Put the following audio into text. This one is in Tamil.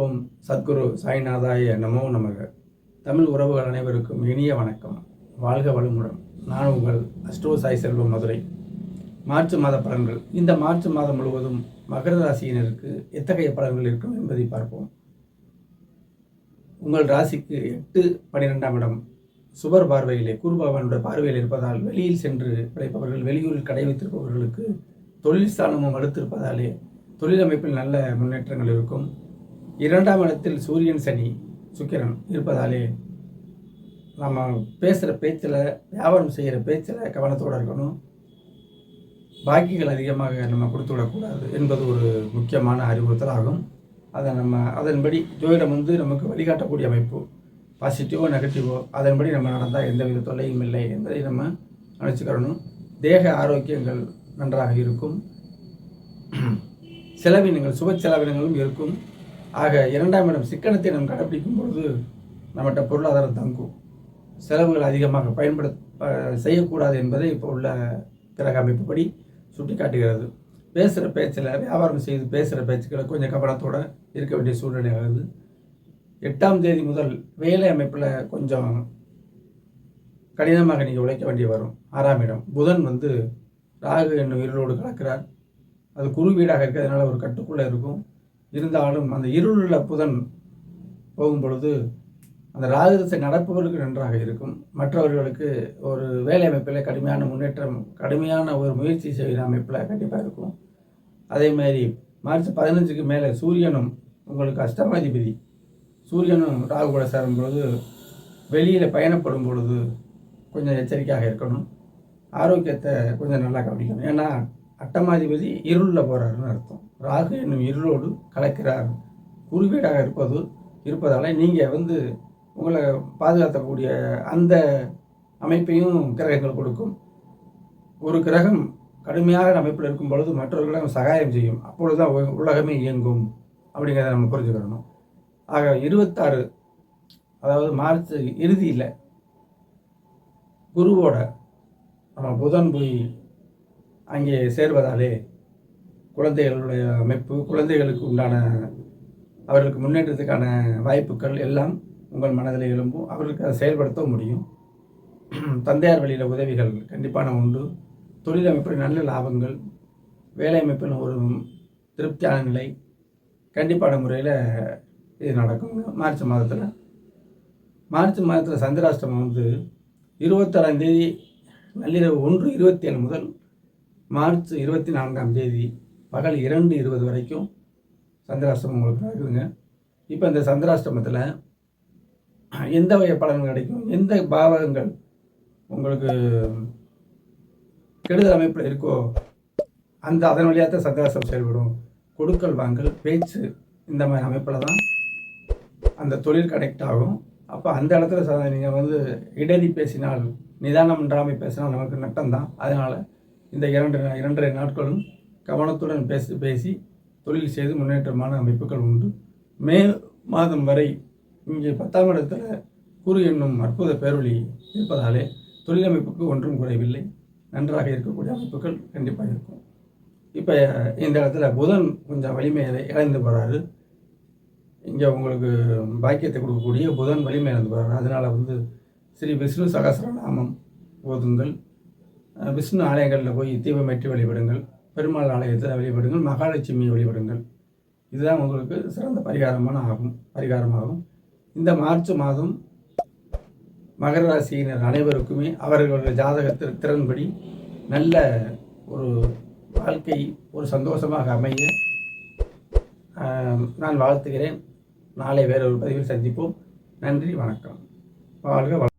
சத்குரு சாய்நாதாய நமோ நமக. தமிழ் உறவுகள் அனைவருக்கும் இனிய வணக்கம். வாழ்க வளமுடன். நான் உங்கள் அஷ்டோ சாய் செல்வம் மதுரை. மார்ச் மாத பலன்கள். இந்த மார்ச் மாதம் முழுவதும் மகர ராசியினருக்கு எத்தகைய பலன்கள் இருக்கும் என்பதை பார்ப்போம். உங்கள் ராசிக்கு எட்டு பன்னிரெண்டாம் இடம். சுபர் பார்வையிலே குருபகவானுடைய பார்வையில் இருப்பதால் வெளியில் சென்று பிழைப்பவர்கள் வெளியூரில் கடை வைத்திருப்பவர்களுக்கு தொழில் ஸ்தானமும் அடுத்திருப்பதாலே தொழில் அமைப்பில் நல்ல முன்னேற்றங்கள் இருக்கும். இரண்டாம் இடத்தில் சூரியன் சனி சுக்கிரன் இருப்பதாலே நம்ம பேசுகிற பேச்சில் வியாபாரம் செய்கிற பேச்சில் கவனத்தோடு இருக்கணும். பாக்கிகள் அதிகமாக நம்ம கொடுத்து விடக்கூடாது என்பது ஒரு முக்கியமான அறிவுறுத்தல் ஆகும் அதை நம்ம அதன்படி ஜோதிடம் வந்து நமக்கு வழிகாட்டக்கூடிய அமைப்பு பாசிட்டிவோ நெகட்டிவோ அதன்படி நம்ம நடந்தால் எந்தவித தொல்லையும் இல்லை என்பதை நம்ம நினச்சிக்கிறணும் தேக ஆரோக்கியங்கள் நன்றாக இருக்கும். செலவினங்கள் சுப செலவினங்களும் இருக்கும். ஆக இரண்டாம் இடம் சிக்கனத்தை நாம் கடைப்பிடிக்கும் பொழுது நம்மகிட்ட பொருளாதாரம் தங்கும். செலவுகள் அதிகமாக பயன்பட செய்யக்கூடாது என்பதை இப்போ உள்ள கிரக அமைப்புப்படி சுட்டி காட்டுகிறது பேசுகிற பேச்சில் வியாபாரம் செய்து பேசுகிற பேச்சுக்களை கொஞ்சம் கவனத்தோடு இருக்க வேண்டிய சூழ்நிலை ஆகுது. எட்டாம் தேதி முதல் வேலை அமைப்பில் கொஞ்சம் கடினமாக நீங்கள் உழைக்க வேண்டி வரும். ஆறாம் இடம். புதன் வந்து ராகு என்னும் இருளோடு கலக்கிறார். அது குரு வீடாக இருக்கிறதுனால ஒரு கட்டுக்குள்ளே இருக்கும். இருந்தாலும் அந்த இருளுள்ள புதன் போகும் பொழுது அந்த ராகுதசை நடப்பவர்களுக்கு நன்றாக இருக்கும். மற்றவர்களுக்கு ஒரு வேலை அமைப்பில் கடுமையான முன்னேற்றம் கடுமையான ஒரு முயற்சி செய்கிற அமைப்பில் கண்டிப்பாக இருக்கும். அதேமாரி மார்ச் பதினஞ்சுக்கு மேலே சூரியனும் உங்களுக்கு அஷ்டமாதிபதி. சூரியனும் ராகு கூட சேரும் பொழுது வெளியில் பயணப்படும் பொழுது கொஞ்சம் எச்சரிக்கையாக இருக்கணும். ஆரோக்கியத்தை கொஞ்சம் நல்லா கவனிக்கணும். ஏன்னா அட்டமாதிபதி இருளில் போகிறாருன்னு அர்த்தம். ராகு என்னும் இருளோடு கலக்கிறார். குருவீடாக இருப்பது இருப்பதால் நீங்கள் வந்து உங்களை பாதுகாத்தக்கூடிய அந்த அமைப்பையும் கிரகங்கள் கொடுக்கும். ஒரு கிரகம் கடுமையாக அமைப்பில் இருக்கும் பொழுது மற்றவர்களிடம் சகாயம் செய்யும். அப்பொழுது தான் உலகமே இயங்கும் அப்படிங்கிறத நம்ம புரிஞ்சுக்கிறணும் ஆக இருபத்தாறு அதாவது மார்ச் இறுதியில் குருவோட நம்ம புதன் போய் அங்கே சேர்வதாலே குழந்தைகளுடைய அமைப்பு குழந்தைகளுக்கு உண்டான அவர்களுக்கு முன்னேற்றத்துக்கான வாய்ப்புகள் எல்லாம் உங்கள் மனதில் எழும்பும். அவர்களுக்கு அதை செயல்படுத்த முடியும். தந்தையார் வழியில் உதவிகள் கண்டிப்பான உண்டு. தொழில் அமைப்பில் நல்ல லாபங்கள் வேலை அமைப்பில் ஒரு திருப்தியான நிலை. கண்டிப்பான முறையில் இது நடக்கும் மார்ச் மாதத்தில். மார்ச் மாதத்தில் சந்திராஷ்டமம் வந்து இருபத்தாறாம் தேதி நள்ளிரவு ஒன்று இருபத்தி ஏழு முதல் மார்ச் இருபத்தி நான்காம் தேதி பகல் இரண்டு இருபது வரைக்கும் சந்திராஷ்டிரமம் உங்களுக்கு நடக்குதுங்க இப்போ இந்த சந்திராஷ்டமத்தில் எந்த வகை பலன்கள் கிடைக்கும்? எந்த பாவகங்கள் உங்களுக்கு கெடுதல் அமைப்பில் இருக்கோ அந்த அதன் வழியாக தான் சந்திராஷ்டம் செயல்படும். கொடுக்கல் வாங்கல் பேச்சு இந்த மாதிரி அமைப்பில் தான் அந்த தொழில் கனெக்ட் ஆகும். அப்போ அந்த இடத்துல நீங்கள் வந்து இடறி பேசினால் நிதானம் இன்றாமல் பேசினால் நமக்கு நட்டம்தான். அதனால் இந்த இரண்டு இரண்டரை நாட்களும் கவனத்துடன் பேசி பேசி தொழில் செய்து முன்னேற்றமான அமைப்புகள் உண்டு. மே மாதம் வரை இங்கே பத்தாம் இடத்துல குரு என்னும் அற்புத பேரொழி இருப்பதாலே தொழிலமைப்புக்கு ஒன்றும் குறைவில்லை. நன்றாக இருக்கக்கூடிய அமைப்புகள் கண்டிப்பாக இருக்கும். இப்போ இந்த இடத்துல புதன் கொஞ்சம் வலிமையை இழந்து போகிறாரு இங்கே உங்களுக்கு பாக்கியத்தை கொடுக்கக்கூடிய புதன் வலிமை இழந்து போகிறாரு அதனால் வந்து ஸ்ரீ விஷ்ணு சகசரநாமம் ஓதுங்கள். விஷ்ணு ஆலயங்களில் போய் தீபமேற்றி வழிபடுங்கள் பெருமாள் ஆலயத்தில் வழிபடுங்கள் மகாலட்சுமியை வழிபடுங்கள். இதுதான் உங்களுக்கு சிறந்த பரிகாரமான ஆகும் பரிகாரமாகும். இந்த மார்ச் மாதம் மகர ராசியினர் அனைவருக்குமே அவர்களுடைய ஜாதகத்தில் திறன்படி நல்ல ஒரு வாழ்க்கை ஒரு சந்தோஷமாக அமைய நான் வாழ்த்துகிறேன். நாளை வேறொரு பதிவில் சந்திப்போம். நன்றி வணக்கம். வாழ்க